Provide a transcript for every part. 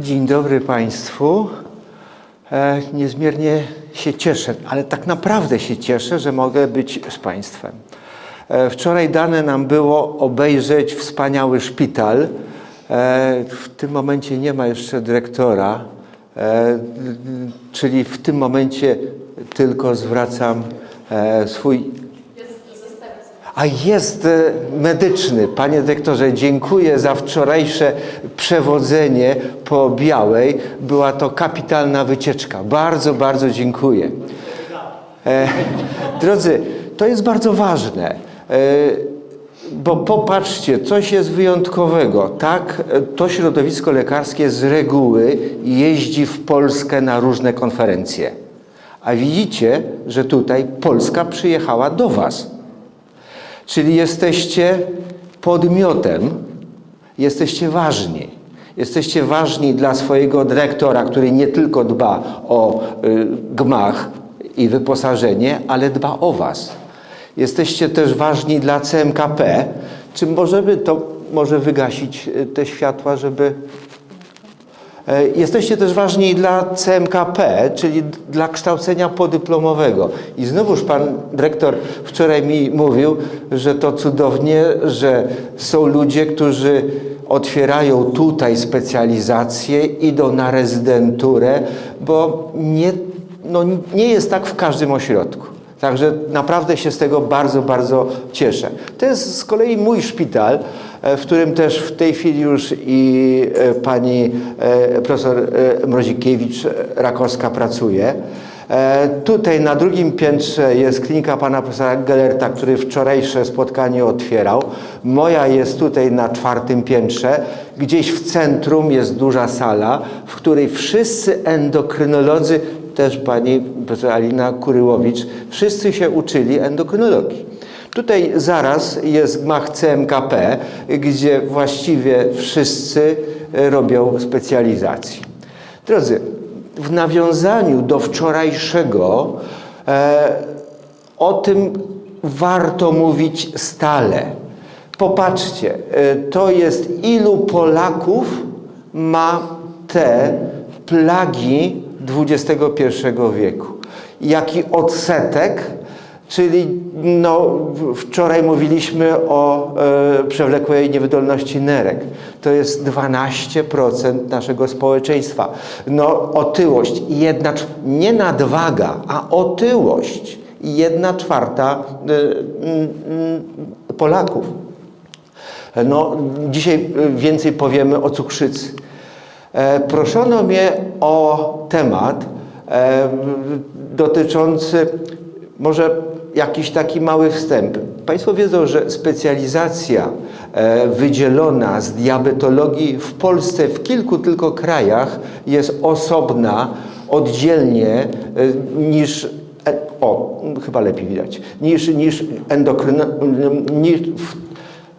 Dzień dobry Państwu. E, niezmiernie się cieszę, ale tak naprawdę się cieszę, że mogę być z Państwem. E, wczoraj dane nam było obejrzeć wspaniały szpital. E, w tym momencie nie ma jeszcze dyrektora, czyli w tym momencie tylko zwracam swój a jest e, medyczny. Panie dyrektorze, dziękuję za wczorajsze przewodzenie po Białej. Była to kapitalna wycieczka. Bardzo, bardzo dziękuję. E, drodzy, to jest bardzo ważne. E, bo popatrzcie, coś jest wyjątkowego. Tak, to środowisko lekarskie z reguły jeździ w Polskę na różne konferencje. A widzicie, że tutaj Polska przyjechała do Was. Czyli jesteście podmiotem, jesteście ważni. Jesteście ważni dla swojego dyrektora, który nie tylko dba o y, gmach i wyposażenie, ale dba o Was. Jesteście też ważni dla CMKP. Czy możemy to może wygasić y, te światła, żeby Jesteście też ważni dla CMKP, czyli dla kształcenia podyplomowego. I znowuż pan dyrektor wczoraj mi mówił, że to cudownie, że są ludzie, którzy otwierają tutaj specjalizację, idą na rezydenturę, bo nie, no, nie jest tak w każdym ośrodku. Także naprawdę się z tego bardzo, bardzo cieszę. To jest z kolei mój szpital, e, w którym też w tej chwili już i e, pani e, profesor e, Mrozikiewicz e, Rakowska pracuje. E, Tutaj na drugim piętrze jest klinika pana profesora Gellerta, który wczorajsze spotkanie otwierał. Moja jest tutaj na czwartym piętrze. Gdzieś w centrum jest duża sala, w której wszyscy endokrynolodzy też pani profesor Alina Kuryłowicz, wszyscy się uczyli endokrynologii. Tutaj zaraz jest gmach CMKP, gdzie właściwie wszyscy e, robią specjalizację. Drodzy, w nawiązaniu do wczorajszego e, o tym warto mówić stale. Popatrzcie, e, to jest ilu Polaków ma te plagi XXI wieku. Jaki odsetek, czyli no, wczoraj mówiliśmy o e, przewlekłej niewydolności nerek. To jest 12% naszego społeczeństwa. No, otyłość, jedna, nie nadwaga, a otyłość. Jedna czwarta e, mm, mm, Polaków. No, dzisiaj więcej powiemy o cukrzycy. E, Proszono mnie o temat e, dotyczący może jakiś taki mały wstęp. Państwo wiedzą, że specjalizacja e, wydzielona z diabetologii w Polsce w kilku tylko krajach jest osobna, oddzielnie e, niż e, o, chyba lepiej widać, niż, niż endokryno,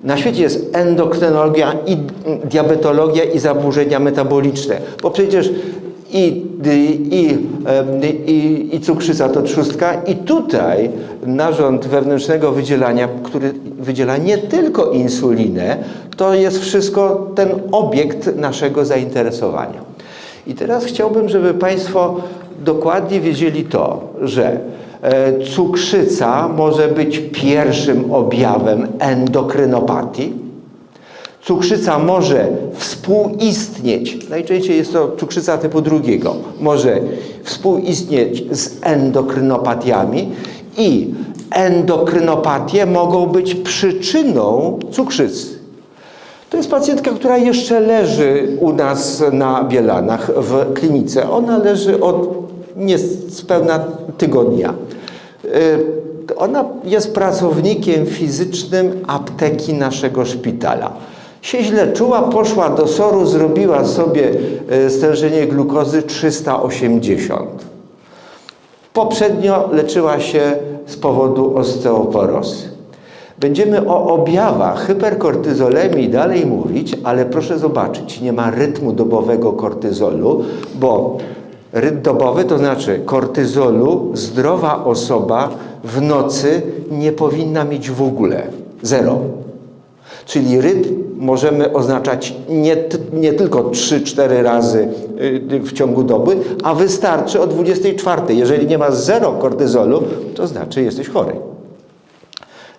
na świecie jest endokrynologia i diabetologia i zaburzenia metaboliczne, bo przecież i, i, i, i cukrzyca to trzustka i tutaj narząd wewnętrznego wydzielania, który wydziela nie tylko insulinę, to jest wszystko ten obiekt naszego zainteresowania. I teraz chciałbym, żeby Państwo dokładnie wiedzieli to, że e, cukrzyca może być pierwszym objawem endokrynopatii. Cukrzyca może współistnieć, najczęściej jest to cukrzyca typu drugiego, może współistnieć z endokrynopatiami i endokrynopatie mogą być przyczyną cukrzycy. To jest pacjentka, która jeszcze leży u nas na Bielanach w klinice. Ona leży od niespełna tygodnia. Y, Ona jest pracownikiem fizycznym apteki naszego szpitala. Się źle czuła, poszła do SOR-u, zrobiła sobie y, stężenie glukozy 380. Poprzednio leczyła się z powodu osteoporozy. Będziemy o objawach hyperkortyzolemii dalej mówić, ale proszę zobaczyć, nie ma rytmu dobowego kortyzolu, bo rytm dobowy to znaczy kortyzolu zdrowa osoba w nocy nie powinna mieć w ogóle. Zero. Czyli rytm możemy oznaczać nie, nie tylko 3-4 razy y, w ciągu doby, a wystarczy o 24. Jeżeli nie ma zero kortyzolu, to znaczy jesteś chory.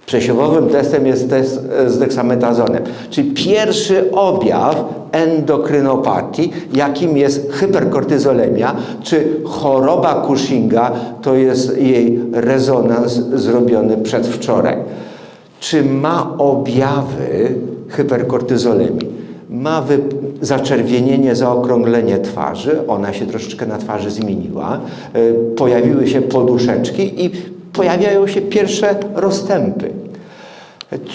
Przesiewowym testem jest test e, z deksαμetazonem, czyli pierwszy objaw endokrynopatii, jakim jest hyperkortyzolemia, czy choroba Cushinga, to jest jej rezonans zrobiony przedwczoraj. Czy ma objawy hyperkortyzolemii? Ma zaczerwienienie, zaokrąglenie twarzy, ona się troszeczkę na twarzy zmieniła, e, pojawiły się poduszeczki i pojawiają się pierwsze rozstępy.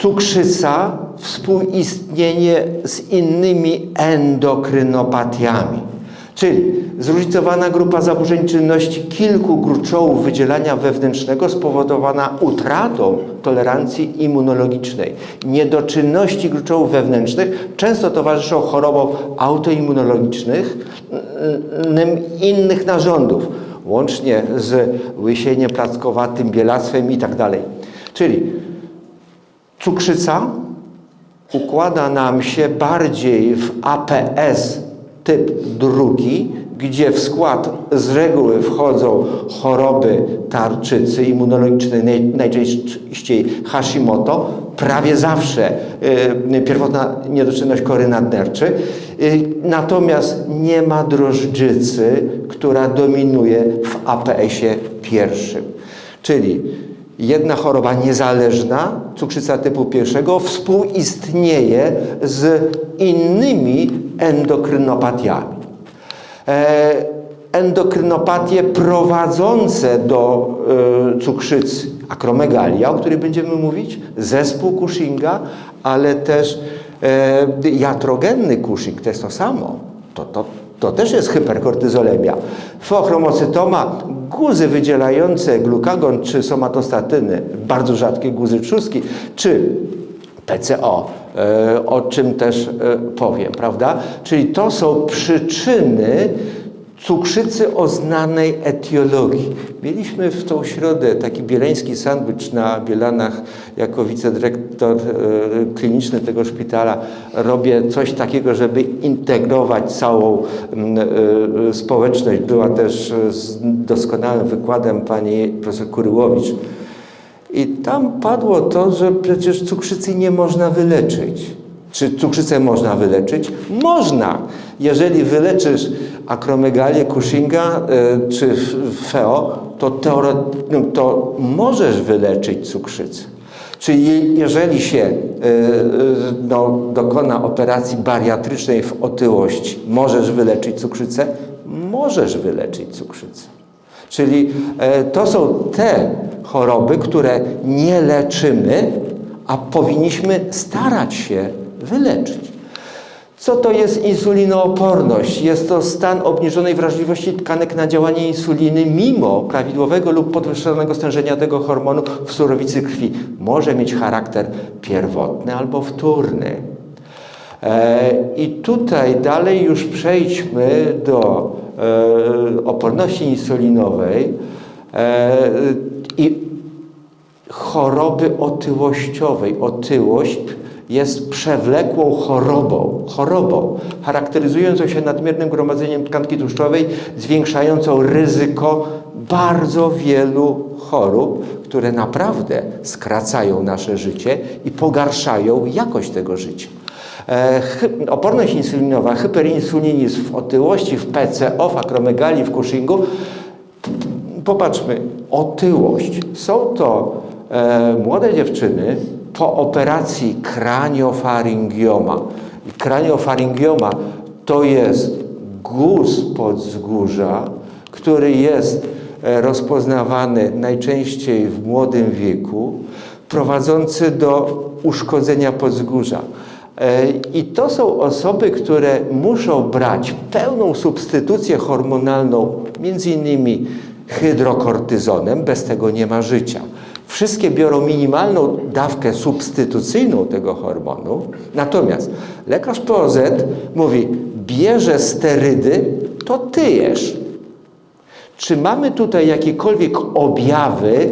Cukrzyca, współistnienie z innymi endokrynopatiami, czyli zróżnicowana grupa zaburzeń czynności kilku gruczołów wydzielania wewnętrznego spowodowana utratą tolerancji immunologicznej. Niedoczynności gruczołów wewnętrznych często towarzyszą chorobom autoimmunologicznych mm, innych narządów, łącznie z łysieniem plackowatym, bielactwem itd. Czyli Cukrzyca układa nam się bardziej w APS typ drugi, gdzie w skład z reguły wchodzą choroby tarczycy immunologicznej, naj- najczęściej Hashimoto, prawie zawsze y, pierwotna niedoczynność kory nadnerczy. Y, natomiast nie ma drożdżycy, która dominuje w APS-ie pierwszym. Czyli jedna choroba niezależna, cukrzyca typu pierwszego, współistnieje z innymi endokrynopatiami. E, endokrynopatie prowadzące do e, cukrzycy, akromegalia, o której będziemy mówić, zespół Cushinga, ale też e, jatrogenny Cushing, to jest to samo. To, to, to też jest hyperkortyzolemia. Feochromocytoma, guzy wydzielające glukagon czy somatostatyny, bardzo rzadkie guzy trzustki, czy PCO, e, o czym też e, powiem, prawda? Czyli to są przyczyny cukrzycy o znanej etiologii. Mieliśmy w tą środę taki bieleński sandwich na Bielanach jako wicedyrektor e, kliniczny tego szpitala. Robię coś takiego, żeby integrować całą mm, e, społeczność. Była też e, z doskonałym wykładem pani profesor Kuryłowicz. I tam padło to, że przecież cukrzycy nie można wyleczyć. Czy cukrzycę można wyleczyć? Można. Jeżeli wyleczysz akromegalię Cushinga y, czy FEO, to, no, to możesz wyleczyć cukrzycę. Czyli jeżeli się y, y, no, dokona operacji bariatrycznej w otyłości, możesz wyleczyć cukrzycę? Możesz wyleczyć cukrzycę. Czyli e, to są te choroby, które nie leczymy, a powinniśmy starać się wyleczyć. Co to jest insulinooporność? Jest to stan obniżonej wrażliwości tkanek na działanie insuliny mimo prawidłowego lub podwyższonego stężenia tego hormonu w surowicy krwi. Może mieć charakter pierwotny albo wtórny. E, I tutaj dalej już przejdźmy do e, oporności insulinowej e, i choroby otyłościowej. Otyłość jest przewlekłą chorobą, chorobą charakteryzującą się nadmiernym gromadzeniem tkanki tłuszczowej, zwiększającą ryzyko bardzo wielu chorób, które naprawdę skracają nasze życie i pogarszają jakość tego życia. E, Oporność insulinowa, hyperinsulinizm w otyłości, w PCO, w akromegalii, w Cushingu. Popatrzmy, otyłość. Są to e, młode dziewczyny po operacji kraniofaryngioma. I Kraniofaryngioma to jest guz podzgórza, który jest e, rozpoznawany najczęściej w młodym wieku, prowadzący do uszkodzenia podzgórza. E, I to są osoby, które muszą brać pełną substytucję hormonalną, między innymi hydrokortyzonem, bez tego nie ma życia. Wszystkie biorą minimalną dawkę substytucyjną tego hormonu, natomiast lekarz POZ mówi, bierze sterydy, to ty jesz. Czy mamy tutaj jakiekolwiek objawy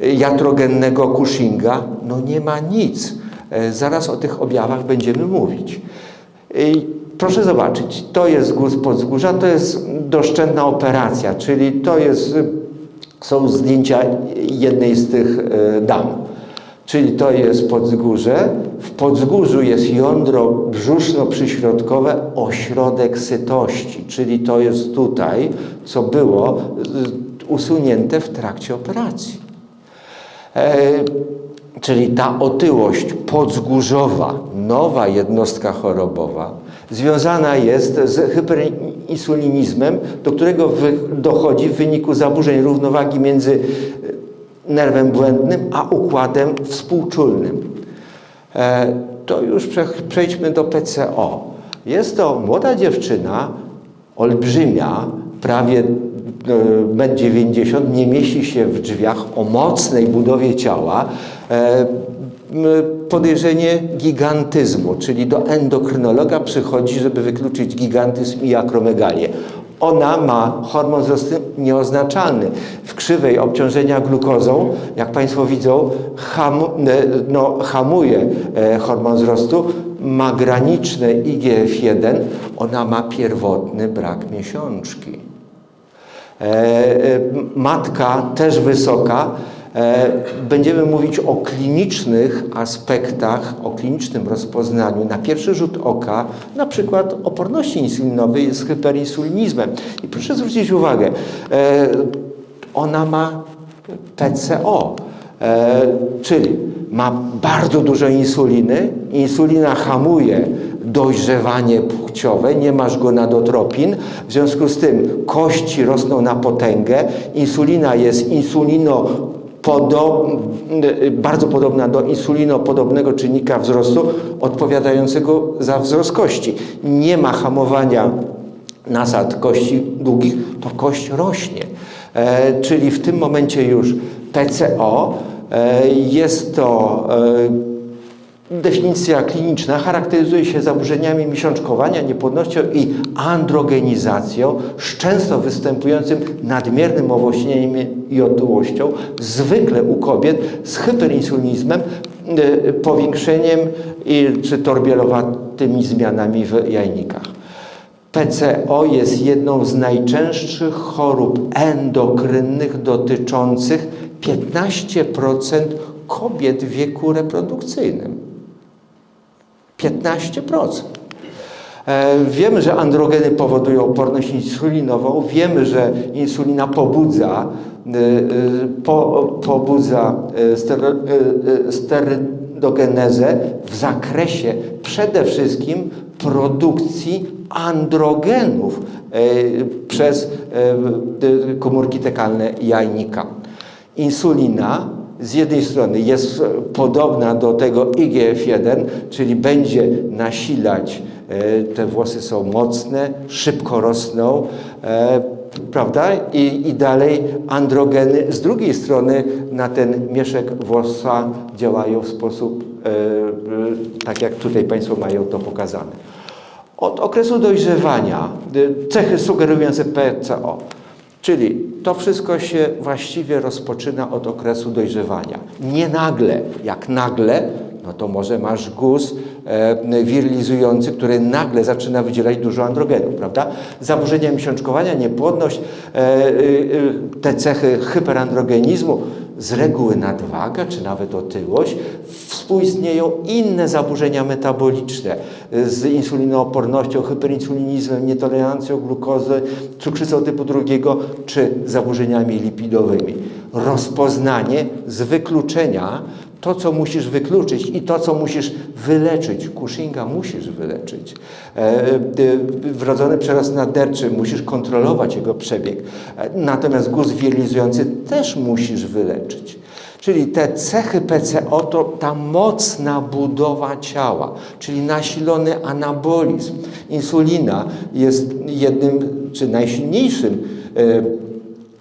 jatrogennego Cushinga? No nie ma nic. E, Zaraz o tych objawach będziemy mówić. Proszę zobaczyć, to jest guz podzgórza, to jest doszczętna operacja, czyli to jest, są zdjęcia jednej z tych e, dam. Czyli to jest podzgórze. W podzgórzu jest jądro brzuszno-przyśrodkowe, ośrodek sytości, czyli to jest tutaj, co było y, usunięte w trakcie operacji. E, czyli ta otyłość podzgórzowa, nowa jednostka chorobowa, związana jest z hyperinsulinizmem, do którego dochodzi w wyniku zaburzeń równowagi między nerwem błędnym a układem współczulnym. E, to już prze, przejdźmy do PCO. Jest to młoda dziewczyna, olbrzymia, prawie 1,90 m, nie mieści się w drzwiach, o mocnej budowie ciała. E, podejrzenie gigantyzmu, czyli do endokrynologa przychodzi, żeby wykluczyć gigantyzm i akromegalię. Ona ma hormon wzrostu nieoznaczalny. W krzywej obciążenia glukozą, jak Państwo widzą, hamu, no, hamuje e, hormon wzrostu, ma graniczne IGF-1, ona ma pierwotny brak miesiączki. E, e, matka też wysoka. E, będziemy mówić o klinicznych aspektach, o klinicznym rozpoznaniu na pierwszy rzut oka, na przykład oporności insulinowej z hyperinsulinizmem. I proszę zwrócić uwagę, e, ona ma PCO, e, czyli ma bardzo dużo insuliny, insulina hamuje dojrzewanie płciowe, nie masz gonadotropin, w związku z tym kości rosną na potęgę, insulina jest insulino podob, bardzo podobna do insulinopodobnego czynnika wzrostu odpowiadającego za wzrost kości. Nie ma hamowania nasad kości długich, to kość rośnie. E, czyli w tym momencie już PCO e, jest to e, Definicja kliniczna charakteryzuje się zaburzeniami miesiączkowania, niepłodnością i androgenizacją, z często występującym nadmiernym owłośnieniem i otyłością, zwykle u kobiet z hyperinsulinizmem, y, powiększeniem i, czy torbielowatymi zmianami w jajnikach. PCO jest jedną z najczęstszych chorób endokrynnych dotyczących 15% kobiet w wieku reprodukcyjnym. 15%. E, wiemy, że androgeny powodują oporność insulinową, wiemy, że insulina pobudza, e, e, po, pobudza sterydogenezę w zakresie przede wszystkim produkcji androgenów przez komórki tekalne jajnika. Insulina z jednej strony jest podobna do tego IGF-1, czyli będzie nasilać, e, te włosy są mocne, szybko rosną, e, prawda? I, I dalej androgeny z drugiej strony na ten mieszek włosa działają w sposób e, tak, jak tutaj Państwo mają to pokazane. Od okresu dojrzewania cechy sugerujące PCO. Czyli to wszystko się właściwie rozpoczyna od okresu dojrzewania. Nie nagle, jak nagle, no to może masz guz e, wirilizujący, który nagle zaczyna wydzielać dużo androgenu, prawda? Zaburzenia miesiączkowania, niepłodność, e, e, te cechy hyperandrogenizmu, z reguły nadwaga czy nawet otyłość, współistnieją inne zaburzenia metaboliczne z insulinoopornością, hyperinsulinizmem, nietolerancją glukozy, cukrzycą typu drugiego czy zaburzeniami lipidowymi. Rozpoznanie z wykluczenia to, co musisz wykluczyć i to, co musisz wyleczyć. Cushinga musisz wyleczyć. E, e, wrodzony przerost naderczy, musisz kontrolować jego przebieg. E, natomiast guz wirilizujący też musisz wyleczyć. Czyli te cechy PCO to ta mocna budowa ciała, czyli nasilony anabolizm. Insulina jest jednym czy najsilniejszym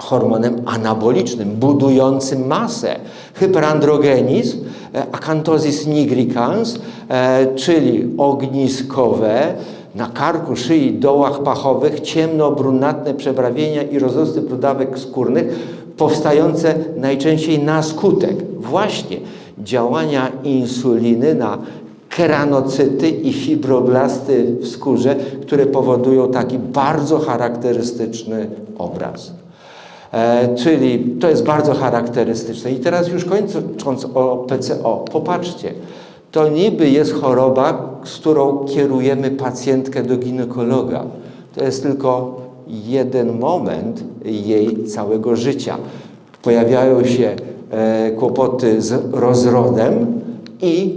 hormonem anabolicznym, budującym masę. Hyperandrogenizm, e, akantozis nigricans, e, czyli ogniskowe, na karku, szyi, dołach pachowych, ciemno-brunatne przebrawienia i rozrosty brudawek skórnych, powstające najczęściej na skutek właśnie działania insuliny, na keranocyty i fibroblasty w skórze, które powodują taki bardzo charakterystyczny obraz. E, czyli to jest bardzo charakterystyczne. I teraz już kończąc o PCO, popatrzcie, to niby jest choroba, z którą kierujemy pacjentkę do ginekologa. To jest tylko jeden moment jej całego życia. Pojawiają się e, kłopoty z rozrodem i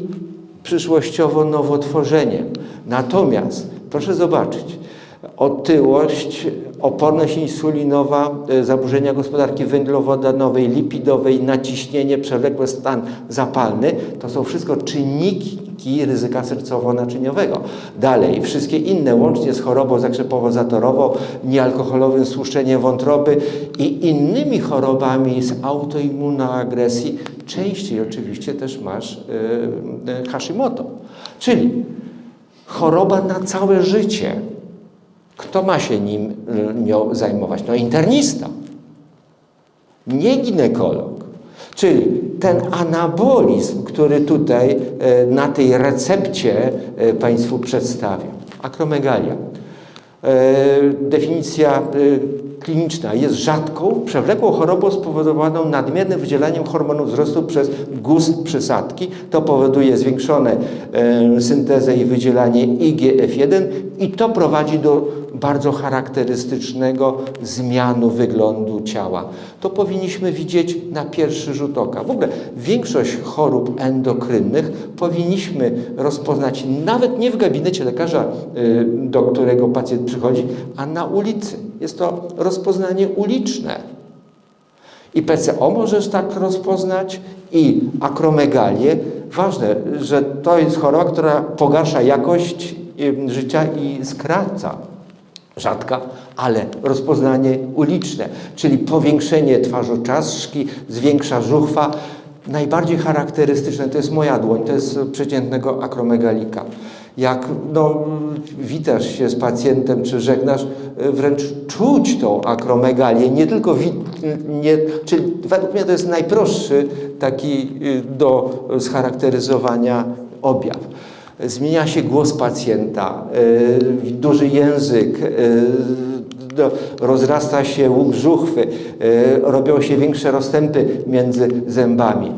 przyszłościowo nowotworzeniem. Natomiast proszę zobaczyć, otyłość, oporność insulinowa, e, zaburzenia gospodarki węglowodanowej, lipidowej, naciśnienie, przewlekły stan zapalny, to są wszystko czynniki ryzyka sercowo-naczyniowego. Dalej, wszystkie inne, łącznie z chorobą zakrzepowo-zatorową, niealkoholowym stłuszczeniem wątroby i innymi chorobami z autoimmunoagresji, częściej oczywiście też masz yy, Hashimoto. Czyli choroba na całe życie. Kto ma się nim nią zajmować? No internista, nie ginekolog. Czyli ten anabolizm, który tutaj e, na tej recepcie e, Państwu przedstawiam. Akromegalia. Definicja kliniczna jest rzadką, przewlekłą chorobą spowodowaną nadmiernym wydzielaniem hormonu wzrostu przez guz przysadki. To powoduje zwiększone syntezę i wydzielanie IGF-1 i to prowadzi do bardzo charakterystycznego zmianu wyglądu ciała. To powinniśmy widzieć na pierwszy rzut oka. W ogóle większość chorób endokrynnych powinniśmy rozpoznać nawet nie w gabinecie lekarza, y, do którego pacjent przychodzi, a na ulicy. Jest to rozpoznanie uliczne. I PCO możesz tak rozpoznać, i akromegalię. Ważne, że to jest choroba, która pogarsza jakość życia i skraca rzadka, ale rozpoznanie uliczne, czyli powiększenie twarzoczaszki, zwiększa żuchwa. Najbardziej charakterystyczne to jest moja dłoń, to jest przeciętnego akromegalika. Jak no, witasz się z pacjentem czy żegnasz, wręcz czuć tą akromegalię, nie tylko, nie, czyli według mnie to jest najprostszy taki y, do scharakteryzowania objaw zmienia się głos pacjenta, e, duży język, rozrasta się łuk żuchwy, robią się większe rozstępy między zębami.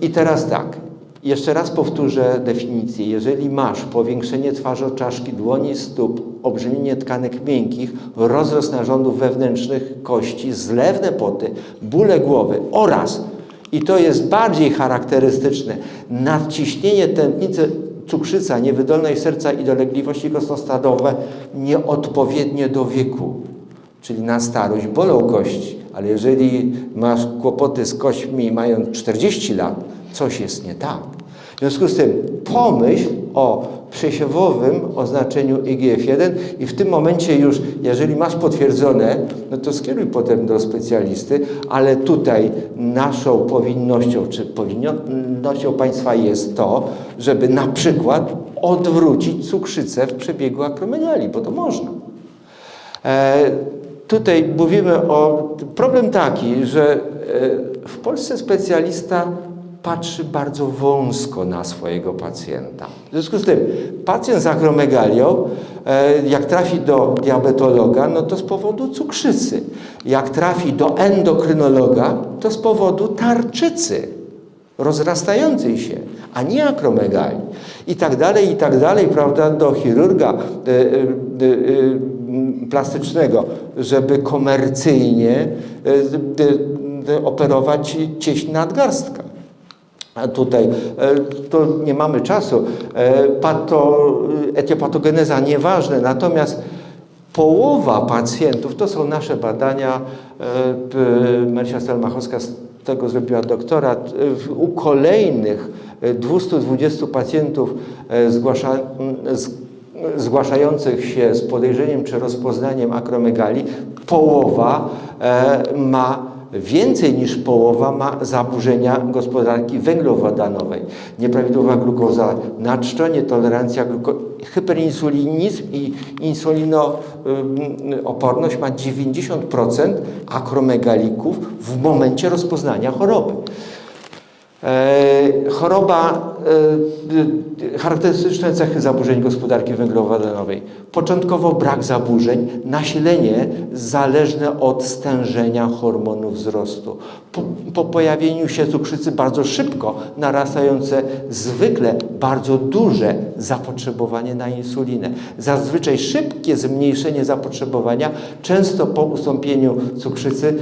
I teraz tak, jeszcze raz powtórzę definicję. Jeżeli masz powiększenie twarzoczaszki, dłoni stóp, obrzemienie tkanek miękkich, rozrost narządów wewnętrznych kości, zlewne poty, bóle głowy oraz i to jest bardziej charakterystyczne. Nadciśnienie tętnicy cukrzyca, niewydolność serca i dolegliwości kostnostadowe nieodpowiednie do wieku, czyli na starość, bolą kości. Ale jeżeli masz kłopoty z kośćmi mając 40 lat, coś jest nie tak. W związku z tym pomyśl o przesiewowym oznaczeniu IGF-1 i w tym momencie już, jeżeli masz potwierdzone, no to skieruj potem do specjalisty, ale tutaj naszą powinnością, czy powinnością państwa jest to, żeby na przykład odwrócić cukrzycę w przebiegu akromeniali, bo to można. E, tutaj mówimy o problem taki, że e, w Polsce specjalista patrzy bardzo wąsko na swojego pacjenta. W związku z tym pacjent z akromegalią, e, jak trafi do diabetologa, no to z powodu cukrzycy. Jak trafi do endokrynologa, to z powodu tarczycy rozrastającej się, a nie akromegalii. I tak dalej, i tak dalej, prawda, do chirurga y, y, plastycznego, żeby komercyjnie operować cieść nadgarstka. Tutaj e, to nie mamy czasu. E, pato, etiopatogeneza nieważne, natomiast połowa pacjentów, to są nasze badania, e, Marysia Stelmachowska z tego zrobiła doktorat, u kolejnych 220 pacjentów zgłasza, zgłaszających się z podejrzeniem czy rozpoznaniem akromegalii, połowa ma więcej niż połowa ma zaburzenia gospodarki węglowodanowej. Nieprawidłowa glukoza naczczo, nietolerancja, gluko... hyperinsulinizm i insulinooporność ma 90% akromegalików w momencie rozpoznania choroby. E, choroba, e, charakterystyczne cechy zaburzeń gospodarki węglowodanowej. Początkowo brak zaburzeń, nasilenie zależne od stężenia hormonu wzrostu. Po, po pojawieniu się cukrzycy bardzo szybko narastające zwykle bardzo duże zapotrzebowanie na insulinę. Zazwyczaj szybkie zmniejszenie zapotrzebowania, często po ustąpieniu cukrzycy,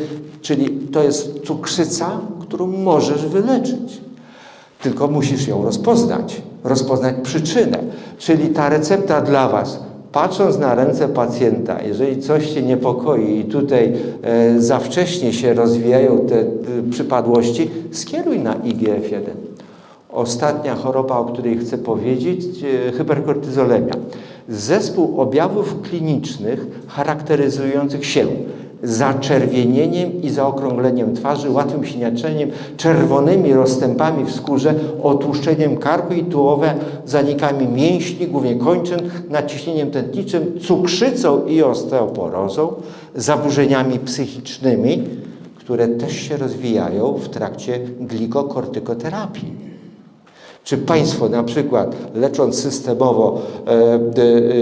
czyli to jest cukrzyca, którą możesz wyleczyć. Tylko musisz ją rozpoznać, rozpoznać przyczynę. Czyli ta recepta dla Was, patrząc na ręce pacjenta, jeżeli coś Cię niepokoi i tutaj e, za wcześnie się rozwijają te e, przypadłości, skieruj na IGF-1. Ostatnia choroba, o której chcę powiedzieć, e, hyperkortyzolemia. Zespół objawów klinicznych charakteryzujących się zaczerwienieniem i zaokrągleniem twarzy, łatwym siniaczeniem, czerwonymi rozstępami w skórze, otłuszczeniem karku i tułowe, zanikami mięśni, głównie kończyn, naciśnieniem tętniczym, cukrzycą i osteoporozą, zaburzeniami psychicznymi, które też się rozwijają w trakcie glikokortykoterapii. Czy Państwo na przykład lecząc systemowo e, e,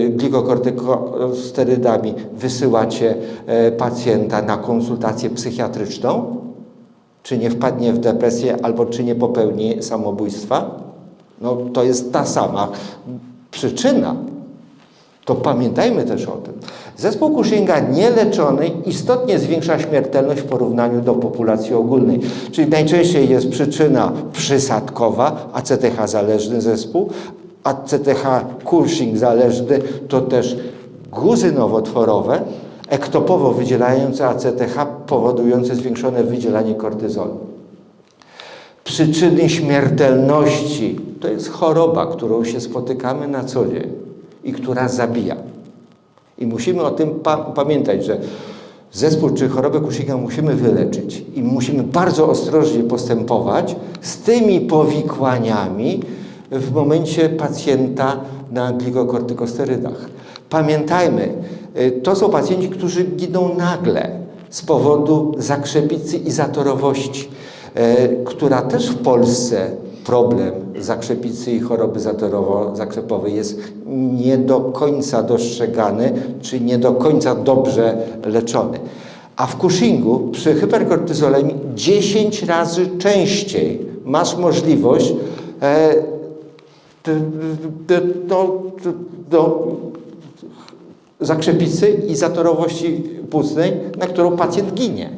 glikokortykosterydami wysyłacie e, pacjenta na konsultację psychiatryczną? Czy nie wpadnie w depresję albo czy nie popełni samobójstwa? No to jest ta sama przyczyna. To pamiętajmy też o tym. Zespół Cushinga nieleczony istotnie zwiększa śmiertelność w porównaniu do populacji ogólnej. Czyli najczęściej jest przyczyna przysadkowa, ACTH zależny zespół, ACTH Cushing zależny to też guzy nowotworowe, ektopowo wydzielające ACTH powodujące zwiększone wydzielanie kortyzolu. Przyczyny śmiertelności to jest choroba, którą się spotykamy na co dzień i która zabija. I musimy o tym pa pamiętać, że zespół czy chorobę Cushinga musimy wyleczyć i musimy bardzo ostrożnie postępować z tymi powikłaniami w momencie pacjenta na glikokortykosterydach. Pamiętajmy, y, to są pacjenci, którzy giną nagle z powodu zakrzepicy i zatorowości, y, która też w Polsce problem zakrzepicy i choroby zatorowo-zakrzepowej jest nie do końca dostrzegany, czy nie do końca dobrze leczony. A w Cushingu przy hyperkortyzolemii 10 razy częściej masz możliwość e, do, do, do zakrzepicy i zatorowości płucnej, na którą pacjent ginie.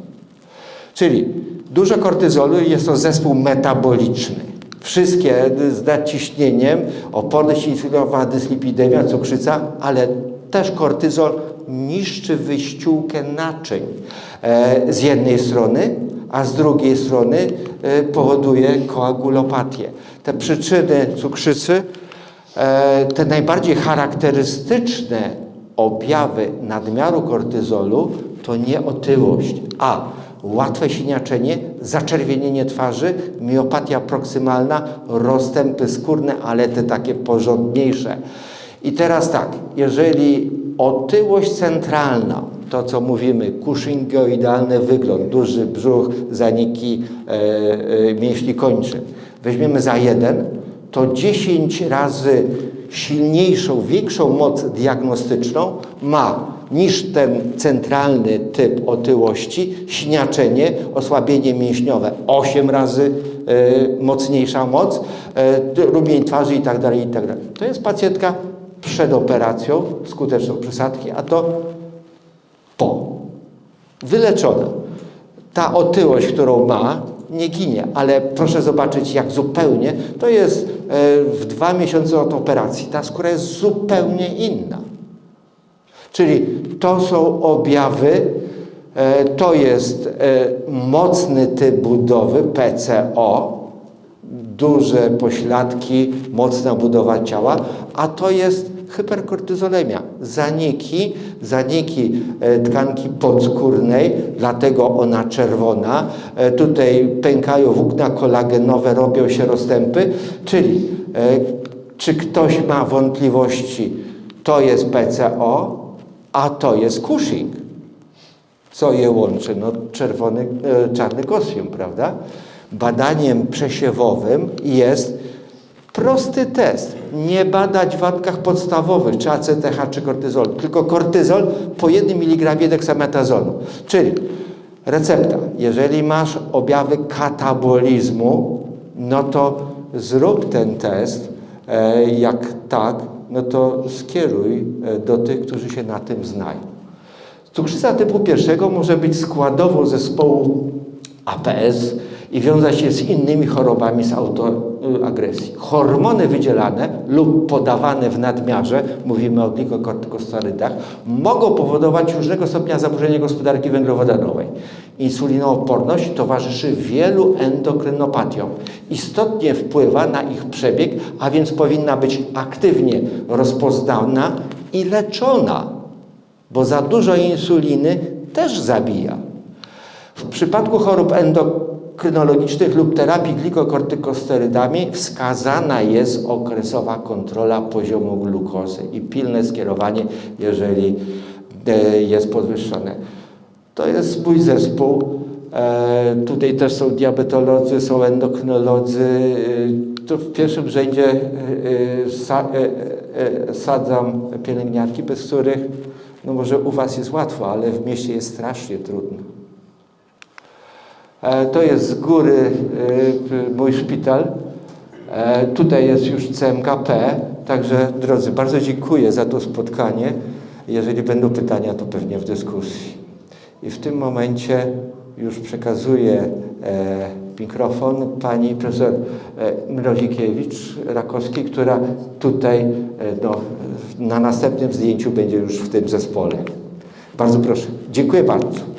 Czyli dużo kortyzolu jest to zespół metaboliczny wszystkie z nadciśnieniem, oporność insulinowa, dyslipidemia, cukrzyca, ale też kortyzol niszczy wyściółkę naczyń e, z jednej strony, a z drugiej strony e, powoduje koagulopatię. Te przyczyny cukrzycy, e, te najbardziej charakterystyczne objawy nadmiaru kortyzolu to nieotyłość, a łatwe siniaczenie, zaczerwienienie twarzy, miopatia proksymalna, rozstępy skórne, ale te takie porządniejsze. I teraz tak, jeżeli otyłość centralna, to co mówimy, kushingoidalny wygląd, duży brzuch, zaniki e, e, mięśni kończyn, weźmiemy za jeden, to 10 razy silniejszą, większą moc diagnostyczną ma niż ten centralny typ otyłości, śniaczenie, osłabienie mięśniowe 8 razy y, mocniejsza moc, y, rumień twarzy i tak dalej, i tak. To jest pacjentka przed operacją, skuteczną przysadki, a to po. Wyleczona. Ta otyłość, którą ma, nie ginie, ale proszę zobaczyć, jak zupełnie, to jest e, w dwa miesiące od operacji, ta skóra jest zupełnie inna. Czyli to są objawy, e, to jest e, mocny typ budowy PCO, duże pośladki, mocna budowa ciała, a to jest hyperkortyzolemia, zaniki, zaniki e, tkanki podskórnej, dlatego ona czerwona. Tutaj pękają włókna kolagenowe, robią się rozstępy, czyli czy ktoś ma wątpliwości, to jest PCO, a to jest Cushing. Co je łączy? No czerwony, e, czarny kosmium, prawda? badaniem przesiewowym jest prosty test. Nie badać w warunkach podstawowych, czy ACTH, czy kortyzolu, tylko kortyzol po 1 mg deksametazonu. Czyli recepta. Jeżeli masz objawy katabolizmu, no to zrób ten test. E, Jak tak, no to skieruj e, do tych, którzy się na tym znają. Cukrzyca typu pierwszego może być składową zespołu APS i wiązać się z innymi chorobami z autoagresji. Hormony wydzielane lub podawane w nadmiarze, mówimy o glikokortykosterydach, mogą powodować różnego stopnia zaburzenia gospodarki węglowodanowej. Insulinooporność towarzyszy wielu endokrynopatiom. Istotnie wpływa na ich przebieg, a więc powinna być aktywnie rozpoznana i leczona bo za dużo insuliny też zabija. W przypadku chorób endokrynologicznych lub terapii glikokortykosterydami wskazana jest okresowa kontrola poziomu glukozy i pilne skierowanie, jeżeli e, jest podwyższone. To jest mój zespół. E, tutaj też są diabetolodzy, są endokrynolodzy. E, w pierwszym rzędzie e, sa, sadzam pielęgniarki, bez których no może u Was jest łatwo, ale w mieście jest strasznie trudno. To jest z góry mój szpital. Tutaj jest już CMKP. Także drodzy, bardzo dziękuję za to spotkanie. Jeżeli będą pytania, to pewnie w dyskusji. I w tym momencie już przekazuję e, mikrofon pani profesor e, Mrozikiewicz-Rakowskiej, która tutaj e, no, na następnym zdjęciu będzie już w tym zespole. Bardzo proszę. Dziękuję bardzo.